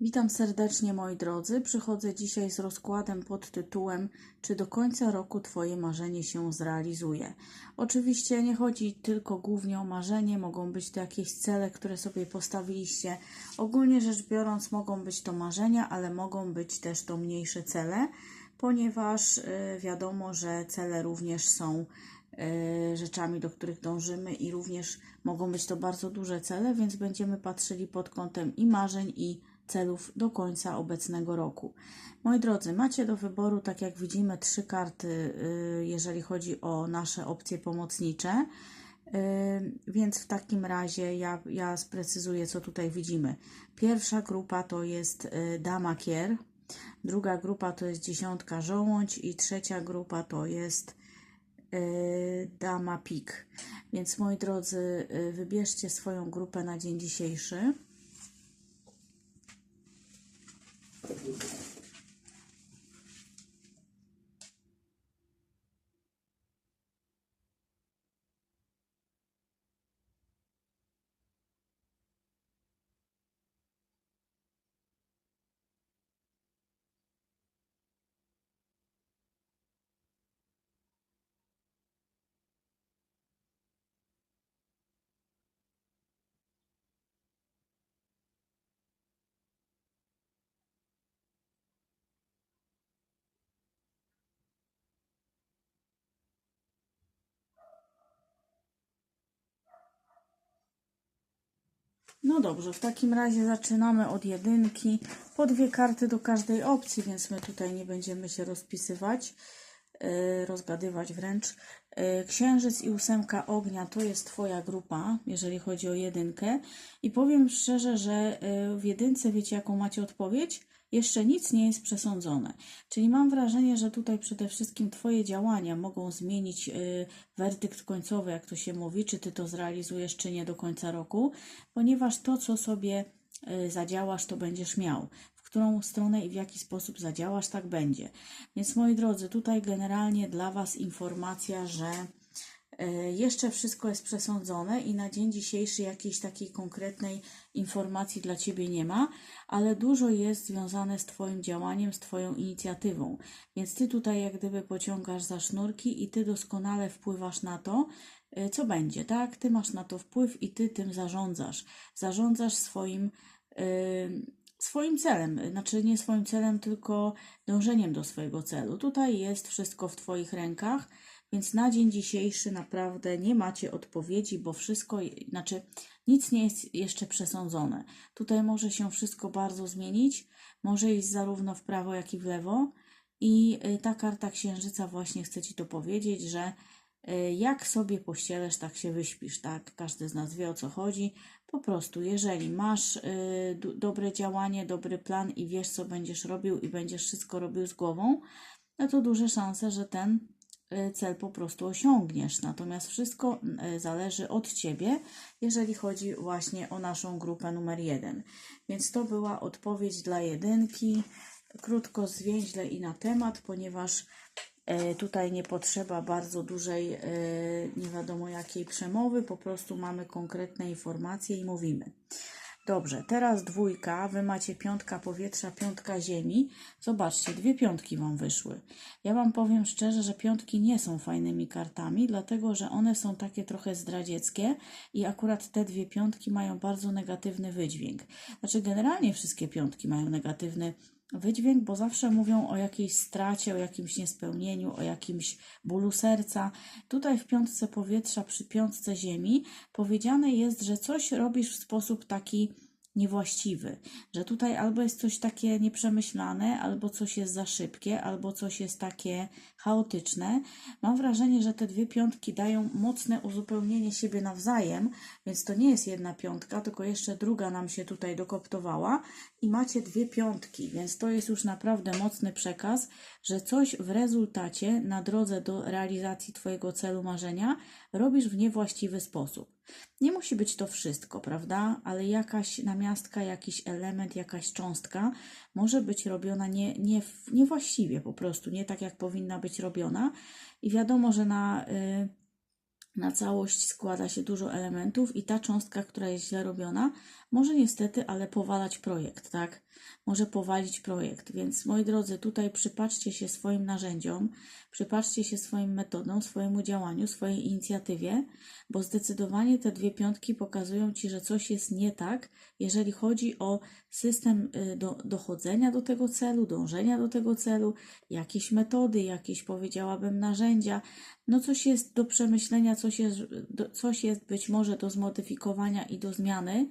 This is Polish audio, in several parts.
Witam serdecznie moi drodzy. Przychodzę dzisiaj z rozkładem pod tytułem Czy do końca roku Twoje marzenie się zrealizuje? Oczywiście nie chodzi tylko głównie o marzenie, mogą być to jakieś cele, które sobie postawiliście. Ogólnie rzecz biorąc, mogą być to marzenia, ale mogą być też to mniejsze cele, ponieważ y, wiadomo, że cele również są y, rzeczami, do których dążymy i również mogą być to bardzo duże cele, więc będziemy patrzyli pod kątem i marzeń, i celów do końca obecnego roku. Moi drodzy, macie do wyboru, tak jak widzimy, trzy karty, y, jeżeli chodzi o nasze opcje pomocnicze. Y, Więc w takim razie ja, ja sprecyzuję, co tutaj widzimy. Pierwsza grupa to jest y, dama kier, druga grupa to jest dziesiątka żołądź i trzecia grupa to jest dama pik. Więc moi drodzy, wybierzcie swoją grupę na dzień dzisiejszy. Thank you. No dobrze, w takim razie zaczynamy od jedynki. Po dwie karty do każdej opcji, więc my tutaj nie będziemy się rozpisywać, yy, rozgadywać wręcz. Yy, Księżyc i ósemka ognia to jest Twoja grupa, jeżeli chodzi o jedynkę. I powiem szczerze, że yy, w jedynce wiecie, jaką macie odpowiedź? Jeszcze nic nie jest przesądzone. Czyli mam wrażenie, że tutaj przede wszystkim Twoje działania mogą zmienić y, werdykt końcowy, jak to się mówi, czy Ty to zrealizujesz, czy nie do końca roku, ponieważ to, co sobie y, zadziałasz, to będziesz miał. W którą stronę i w jaki sposób zadziałasz, tak będzie. Więc moi drodzy, tutaj generalnie dla Was informacja, że Jeszcze wszystko jest przesądzone i na dzień dzisiejszy jakiejś takiej konkretnej informacji dla Ciebie nie ma, ale dużo jest związane z Twoim działaniem, z Twoją inicjatywą. Więc Ty tutaj jak gdyby pociągasz za sznurki i Ty doskonale wpływasz na to, e, co będzie, tak? Ty masz na to wpływ i Ty tym zarządzasz. Zarządzasz swoim. Yy, swoim celem, znaczy nie swoim celem, tylko dążeniem do swojego celu. Tutaj jest wszystko w Twoich rękach, więc na dzień dzisiejszy naprawdę nie macie odpowiedzi, bo wszystko, znaczy nic nie jest jeszcze przesądzone. Tutaj może się wszystko bardzo zmienić, może iść zarówno w prawo, jak i w lewo. I y, ta karta księżyca właśnie chce Ci to powiedzieć, że jak sobie pościelesz, tak się wyśpisz, tak? Każdy z nas wie o co chodzi. Po prostu, jeżeli masz do- dobre działanie, dobry plan i wiesz, co będziesz robił i będziesz wszystko robił z głową, no to duże szanse, że ten y, cel po prostu osiągniesz. Natomiast wszystko zależy od Ciebie, jeżeli chodzi właśnie o naszą grupę numer jeden. Więc to była odpowiedź dla jedynki. Krótko, zwięźle i na temat, ponieważ e, tutaj nie potrzeba bardzo dużej, e, nie wiadomo jakiej przemowy, po prostu mamy konkretne informacje i mówimy. Dobrze, teraz dwójka, wy macie piątka powietrza, piątka ziemi. Zobaczcie, dwie piątki wam wyszły. Ja wam powiem szczerze, że piątki nie są fajnymi kartami, dlatego że one są takie trochę zdradzieckie i akurat te dwie piątki mają bardzo negatywny wydźwięk. Znaczy, generalnie wszystkie piątki mają negatywny wydźwięk, bo zawsze mówią o jakiejś stracie, o jakimś niespełnieniu, o jakimś bólu serca. Tutaj w piątce powietrza, przy piątce ziemi powiedziane jest, że coś robisz w sposób taki niewłaściwy, że tutaj albo jest coś takie nieprzemyślane, albo coś jest za szybkie, albo coś jest takie chaotyczne. Mam wrażenie, że te dwie piątki dają mocne uzupełnienie siebie nawzajem, więc to nie jest jedna piątka, tylko jeszcze druga nam się tutaj dokoptowała i macie dwie piątki, więc to jest już naprawdę mocny przekaz, że coś w rezultacie na drodze do realizacji Twojego celu marzenia robisz w niewłaściwy sposób. Nie musi być to wszystko, prawda? Ale jakaś namiastka, jakiś element, jakaś cząstka może być robiona nie, nie, niewłaściwie po prostu, nie tak jak powinna być robiona. I wiadomo, że na. Y, na całość składa się dużo elementów i ta cząstka, która jest źle robiona, może niestety, ale powalać projekt, tak? Może powalić projekt. Więc moi drodzy, tutaj przypatrzcie się swoim narzędziom, przypatrzcie się swoim metodom, swojemu działaniu, swojej inicjatywie, bo zdecydowanie te dwie piątki pokazują Ci, że coś jest nie tak, jeżeli chodzi o system y, do, dochodzenia do tego celu, dążenia do tego celu, jakieś metody, jakieś powiedziałabym narzędzia. No coś jest do przemyślenia, coś jest, coś jest być może do zmodyfikowania i do zmiany.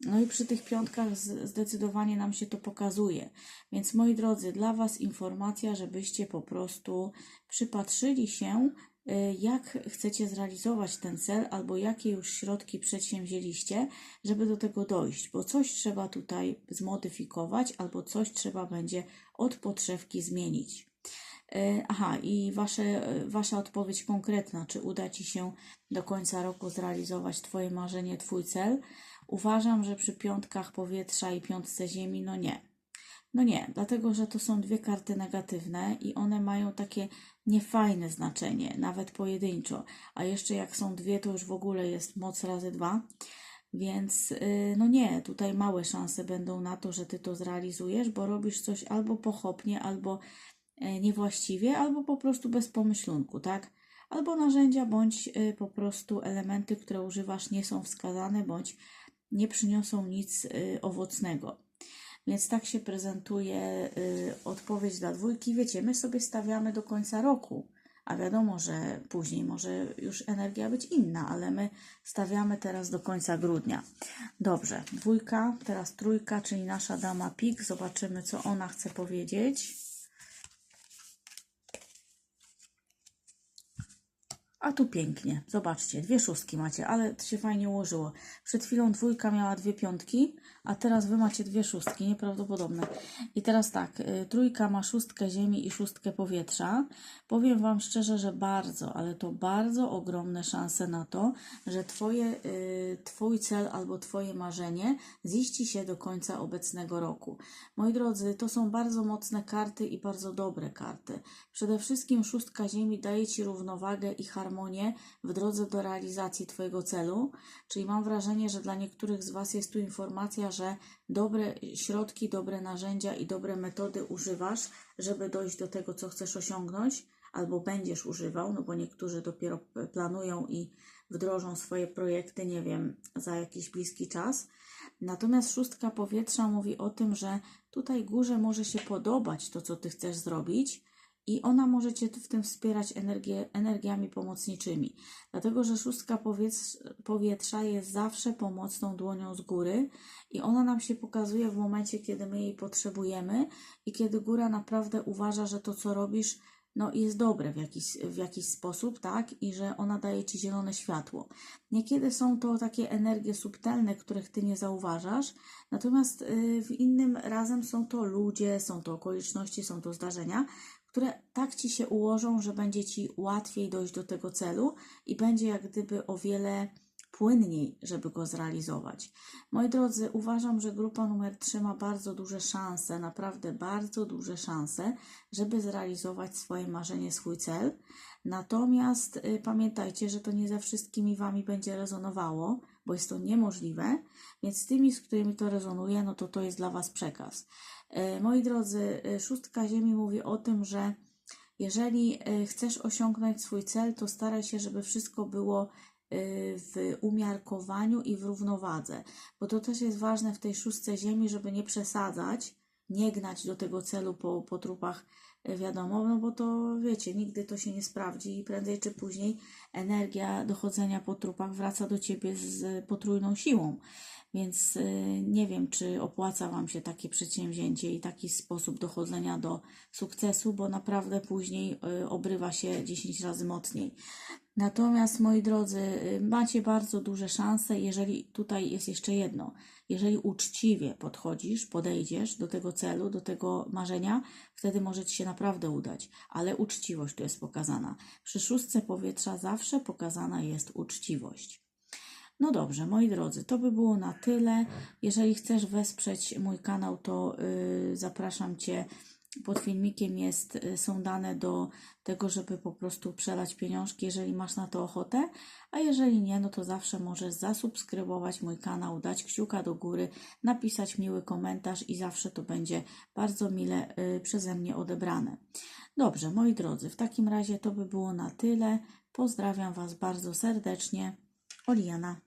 No i przy tych piątkach zdecydowanie nam się to pokazuje. Więc moi drodzy, dla Was informacja, żebyście po prostu przypatrzyli się, y, jak chcecie zrealizować ten cel, albo jakie już środki przedsięwzięliście, żeby do tego dojść, bo coś trzeba tutaj zmodyfikować, albo coś trzeba będzie od podszewki zmienić. E, Aha, i wasze, e, wasza odpowiedź konkretna, czy uda Ci się do końca roku zrealizować Twoje marzenie, Twój cel? Uważam, że przy piątkach powietrza i piątce ziemi, no nie. No nie, dlatego że to są dwie karty negatywne i one mają takie niefajne znaczenie, nawet pojedynczo. A jeszcze jak są dwie, to już w ogóle jest moc razy dwa. Więc y, no nie, tutaj małe szanse będą na to, że ty to zrealizujesz, bo robisz coś albo pochopnie, albo e, niewłaściwie, albo po prostu bez pomyślunku, tak? Albo narzędzia, bądź y, po prostu elementy, które używasz, nie są wskazane, bądź nie przyniosą nic y, owocnego. Więc tak się prezentuje y, odpowiedź dla dwójki. Wiecie, my sobie stawiamy do końca roku, a wiadomo, że później może już energia być inna, ale my stawiamy teraz do końca grudnia. Dobrze, dwójka, teraz trójka, czyli nasza dama pik. Zobaczymy, co ona chce powiedzieć. A tu pięknie, zobaczcie, dwie szóstki macie, ale to się fajnie ułożyło. Przed chwilą dwójka miała dwie piątki, a teraz wy macie dwie szóstki, nieprawdopodobne. I teraz tak, y, trójka ma szóstkę ziemi i szóstkę powietrza. Powiem wam szczerze, że bardzo, ale to bardzo ogromne szanse na to, że twoje, y, twój cel albo twoje marzenie ziści się do końca obecnego roku. Moi drodzy, to są bardzo mocne karty i bardzo dobre karty. Przede wszystkim szóstka ziemi daje ci równowagę i harmonię w drodze do realizacji Twojego celu. Czyli mam wrażenie, że dla niektórych z Was jest tu informacja, że dobre środki, dobre narzędzia i dobre metody używasz, żeby dojść do tego, co chcesz osiągnąć, albo będziesz używał, no bo niektórzy dopiero planują i wdrożą swoje projekty, nie wiem, za jakiś bliski czas. Natomiast szóstka powietrza mówi o tym, że tutaj górze może się podobać to, co Ty chcesz zrobić, i ona może Cię w tym wspierać energię, energiami pomocniczymi. Dlatego, że szóstka powietrz, powietrza jest zawsze pomocną dłonią z góry i ona nam się pokazuje w momencie, kiedy my jej potrzebujemy i kiedy góra naprawdę uważa, że to, co robisz, no, jest dobre w jakiś, w jakiś sposób, tak? I że ona daje Ci zielone światło. Niekiedy są to takie energie subtelne, których Ty nie zauważasz, natomiast y, w innym razem są to ludzie, są to okoliczności, są to zdarzenia, które tak ci się ułożą, że będzie ci łatwiej dojść do tego celu i będzie jak gdyby o wiele płynniej, żeby go zrealizować. Moi drodzy, uważam, że grupa numer 3 ma bardzo duże szanse, naprawdę bardzo duże szanse, żeby zrealizować swoje marzenie, swój cel. Natomiast y, pamiętajcie, że to nie ze wszystkimi wami będzie rezonowało, bo jest to niemożliwe, więc z tymi, z którymi to rezonuje, no to to jest dla was przekaz. E, Moi drodzy, e, szóstka Ziemi mówi o tym, że jeżeli e, chcesz osiągnąć swój cel, to staraj się, żeby wszystko było w umiarkowaniu i w równowadze, bo to też jest ważne w tej szóstce Ziemi, żeby nie przesadzać, nie gnać do tego celu po, po trupach, wiadomo, no bo to wiecie, nigdy to się nie sprawdzi i prędzej czy później energia dochodzenia po trupach wraca do ciebie z potrójną siłą. Więc y, nie wiem, czy opłaca Wam się takie przedsięwzięcie i taki sposób dochodzenia do sukcesu, bo naprawdę później y, obrywa się 10 razy mocniej. Natomiast, moi drodzy, y, macie bardzo duże szanse, jeżeli tutaj jest jeszcze jedno. Jeżeli uczciwie podchodzisz, podejdziesz do tego celu, do tego marzenia, wtedy może Ci się naprawdę udać. Ale uczciwość tu jest pokazana. Przy szóstce powietrza zawsze pokazana jest uczciwość. No dobrze, moi drodzy, to by było na tyle. Jeżeli chcesz wesprzeć mój kanał, to y, zapraszam Cię Pod filmikiem jest, y, są dane do tego, żeby po prostu przelać pieniążki, jeżeli masz na to ochotę, a jeżeli nie, no to zawsze możesz zasubskrybować mój kanał, dać kciuka do góry, napisać miły komentarz i zawsze to będzie bardzo mile y, przeze mnie odebrane. Dobrze, moi drodzy, w takim razie to by było na tyle. Pozdrawiam Was bardzo serdecznie. Oliana.